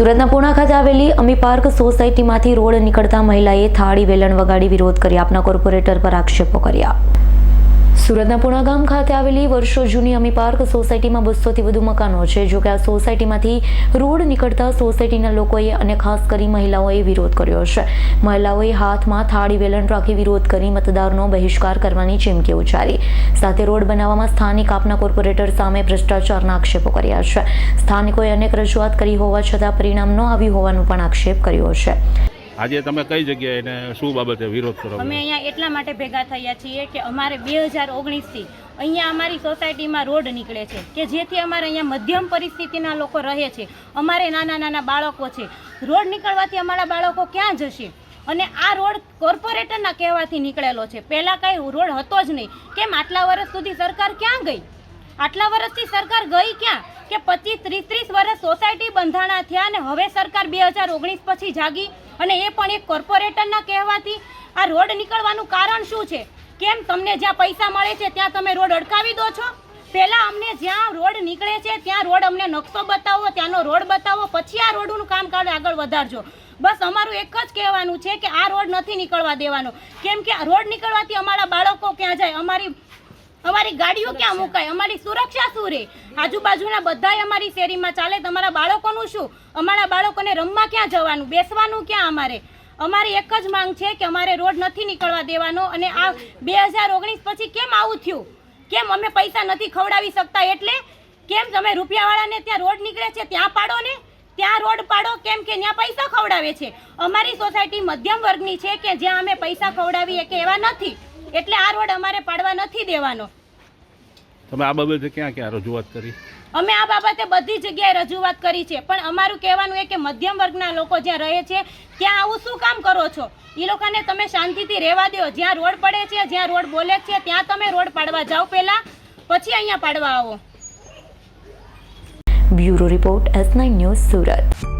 સુરતના પૂણા ખાતે આવેલી અમી પાર્ક સોસાયટીમાંથી રોડ નીકળતા મહિલાએ થાળી, વેલણ વગાડી વિરોધ કરી આપના કોર્પોરેટર પર આક્ષેપો કર્યા. સુરતના પુણા ગામ ખાતે આવેલી વર્ષો જૂની અમી પાર્ક સોસાયટીમાં બસોથી વધુ મકાનો છે. જો કે આ સોસાયટીમાંથી રોડ નીકળતા સોસાયટીના લોકોએ અને ખાસ કરી મહિલાઓએ વિરોધ કર્યો છે. મહિલાઓએ હાથમાં થાળી, વેલણ રાખી વિરોધ કરી મતદારનો બહિષ્કાર કરવાની ચીમકી ઉચ્ચારી. સાથે રોડ બનાવવામાં સ્થાનિક આપના કોર્પોરેટર સામે ભ્રષ્ટાચારના આક્ષેપો કર્યા છે. સ્થાનિકોએ અનેક રજૂઆત કરી હોવા છતાં પરિણામ ન આવ્યું હોવાનું પણ આક્ષેપ કર્યો છે. આજે તમે કઈ જગ્યાએ એને શું બાબતે વિરોધ કરો અમે અહીંયા એટલા માટે ભેગા થયા છીએ કે અમારે બે હજાર ઓગણીસથી અહીંયા અમારી સોસાયટીમાં રોડ નીકળે છે કે જેથી અમારે અહીંયા મધ્યમ પરિસ્થિતિના લોકો રહે છે. અમારે નાના નાના બાળકો છે. રોડ નીકળવાથી અમારા બાળકો ક્યાં જશે? અને આ રોડ કોર્પોરેટરના કહેવાથી નીકળેલો છે. પહેલાં કાંઈ રોડ હતો જ નહીં. કેમ? આટલા વર્ષ સુધી સરકાર ક્યાં ગઈ? આટલા વર્ષથી સરકાર ગઈ ક્યાં? કે પચીસ, ત્રીસ ત્રીસ વર્ષ સોસાયટી બંધાણા થયા અને હવે સરકાર બે હજાર ઓગણીસ પછી જાગી? અને એ પણ એક કોર્પોરેટરના કહેવાથી આ રોડ નીકળવાનું કારણ શું છે? કેમ તમને જ્યાં પૈસા મળે છે, ત્યાં તમે રોડ અડકાવી દો છો? પહેલાં અમને જ્યાં રોડ નીકળે છે, ત્યાં રોડ અમને નકશો બતાવો, ત્યાંનો રોડ બતાવો, પછી આ રોડનું કામ આગળ વધારજો. બસ અમારું એક જ કહેવાનું છે કે આ રોડ નથી નીકળવા દેવાનો. કેમ કે રોડ નીકળવાથી અમારા બાળકો ક્યાં જાય? અમારી અમારી ગાડીઓ ક્યાં મુકાય? અમારી સુરક્ષા શું રહે આજુબાજુના બધાય અમારી શેરીમાં ચાલે. તમારા બાળકોનું શું? અમારા બાળકોને રમવા ક્યાં જવાનું? બેસવાનું ક્યાં અમારે? અમારી એક જ માંગ છે કે અમારે રોડ નથી નીકળવા દેવાનો અને આ બે હજાર ઓગણીસ પછી કેમ આવું થયું? કેમ અમે પૈસા નથી ખવડાવી શકતા? એટલે કેમ તમે રૂપિયાવાળાને ત્યાં રોડ નીકળે છે ત્યાં પાડો ને? ત્યાં રોડ પાડો કેમ કે ત્યાં પૈસા ખવડાવે છે? અમારી સોસાયટી મધ્યમ વર્ગની છે કે જ્યાં અમે પૈસા ખવડાવીએ કે એવા નથી. એટલે આ રોડ અમારે પાડવા નથી દેવાનો. તમે આ બાબતે ક્યાં ક્યાં રજૂઆત કરી? અમે આ બાબતે બધી જગ્યાએ રજૂઆત કરી છે. પણ અમારું કહેવાનું એ કે મધ્યમ વર્ગના લોકો જ્યાં રહે છે ત્યાં આવું શું કામ કરો છો? એ લોકોને તમે શાંતિથી રહેવા દો. જ્યાં રોડ પડે છે જ્યાં રોડ બોલે છે ત્યાં તમે રોડ પાડવા જાઓ પહેલાં. પછી અહીંયા પાડવા આવો. Bureau report S nine news Surat.